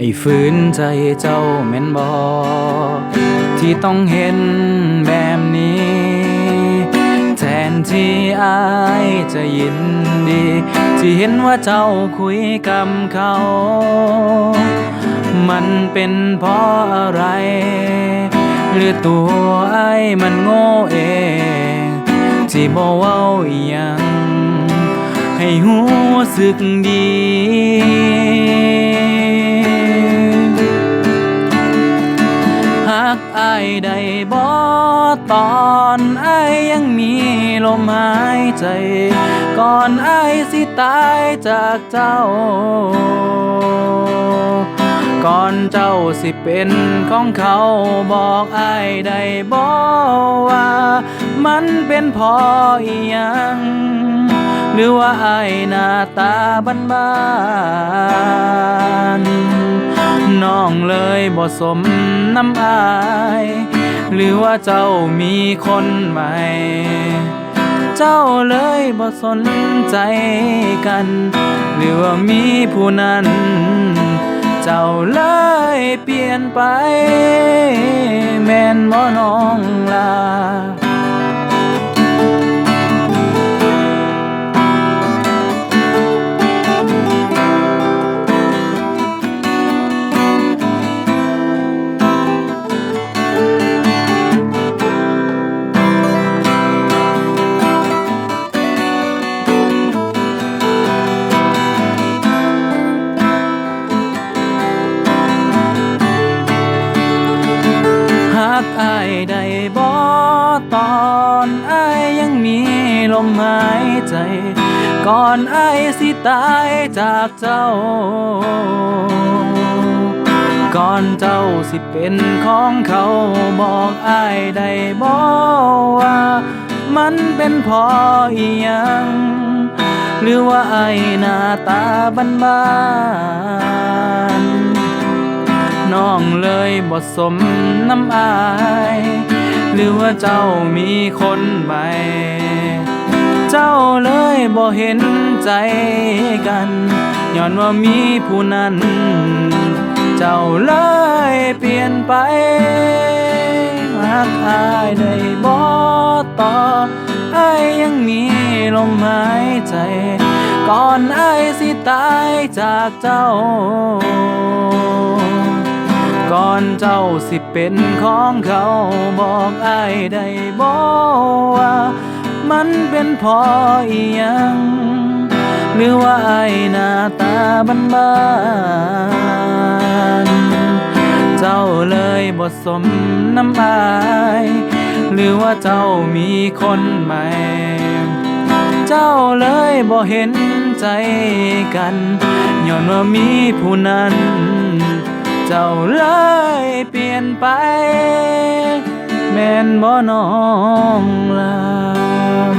ไอ้ฝืนใจเจ้าแม่นบอที่ต้องเห็นแบบนี้ แทนที่อายจะยินดี ที่เห็นว่าเจ้าคุยกับเขา มันเป็นเพราะอะไร หรือตัวไอ้มันโง่เอง ที่บอกว่าอหยังให้หูสึกดี ได้บ่ตอนไอยังมีลมหายใจ ก่อนไอสิตายจากเจ้า ก่อนเจ้าสิเป็นของเขาบอกไอได้บอกว่า มันเป็นเพออีหยัง หรือว่าอายหน้าตาบ้านบ้านน้องเลยบ่สมน้ำอาย หรือว่าเจ้ามีคนใหม่ เจ้าเลยบ่สนใจกัน หรือว่ามีผู้นั้น เจ้าเลยเปลี่ยนไป แม่นบ่น้องลา อนอายยังมีลมหายใจ ก่อนอายสิตายจากเจ้า ก่อนเจ้าสิเป็นของเขาบอกอายได้บ่ว่า มันเป็นพออีหยัง หรือว่าไอหน้าตาบ้านน้องเลยบ่สมน้ำอาย หรือว่าเจ้ามีคนใหม่ เจ้าเลยบ่เห็นใจกันย้อนว่ามีผู้นั้น เจ้าเลยเปลี่ยนไปหากอายได้บ่ต่ออายยังมีลมหายใจ ก่อนอายสิตายจากเจ้า ก่อนเจ้าสิเป็นของเขาบอกอายได้บอกว่า มันเป็นพออีหยัง หรือว่าอายหน้าตาบ้านบานเจ้าเลยบ่สมน้ำอายหรือว่าเจ้ามีคนใหม่ เจ้าเลยบ่เห็นใจกัน ย้อนว่ามีผู้นั้น จ้าเลยเปลี่ยนไป แม่นบ่น้องลาม